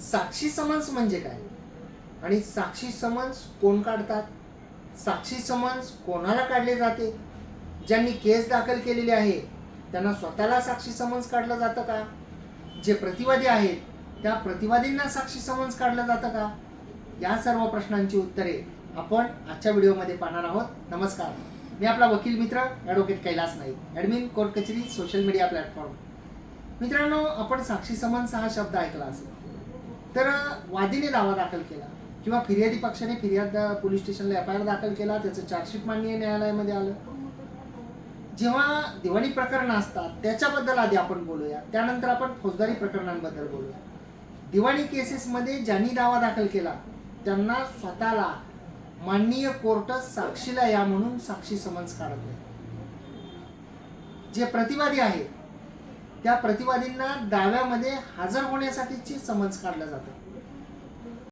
साक्षी summons म्हणजे काय? आणि साक्षी समन्स कोण काढतात? साक्षी समन्स कोणाला काढले जाते? ज्यांनी केस दाखल केलेली आहे त्यांना स्वतःला साक्षी समन्स काढलं जातं का? जे प्रतिवादी आहेत त्या प्रतिवादींना साक्षी समन्स काढलं जातं का? या सर्व प्रश्नांची उत्तरे आपण आजच्या व्हिडिओमध्ये पाहणार आहोत. नमस्कार. मी आपला वकील मित्र advocate Kailas Naik admin court कचेरी सोशल मीडिया प्लॅटफॉर्म मित्रांनो आपण साक्षी समन्स हा शब्द ऐकला असेल. तर वादीने दावा दाखल केला. किंवा फिर्यादी पक्षाने फिर्याद पोलीस स्टेशनला एफ आय आर दाखल केला त्याचं चार्जशीट माननीय न्यायालयामध्ये आलं. जेव्हा दिवाणी प्रकरणं असतात त्याच्याबद्दल आधी आपण बोलूया. त्यानंतर आपण फौजदारी प्रकरणांबद्दल बोलूया. दिवाणी केसेसमध्ये ज्यांनी दावा दाखल केला त्यांना स्वतःला माननीय कोर्ट साक्षीला या म्हणून साक्षी समन्स काढत नाही. जे प्रतिवादी आहेत त्या प्रतिवादींना दाव्यामध्ये हजर होण्यासाठीची समन्स काढलं जातं.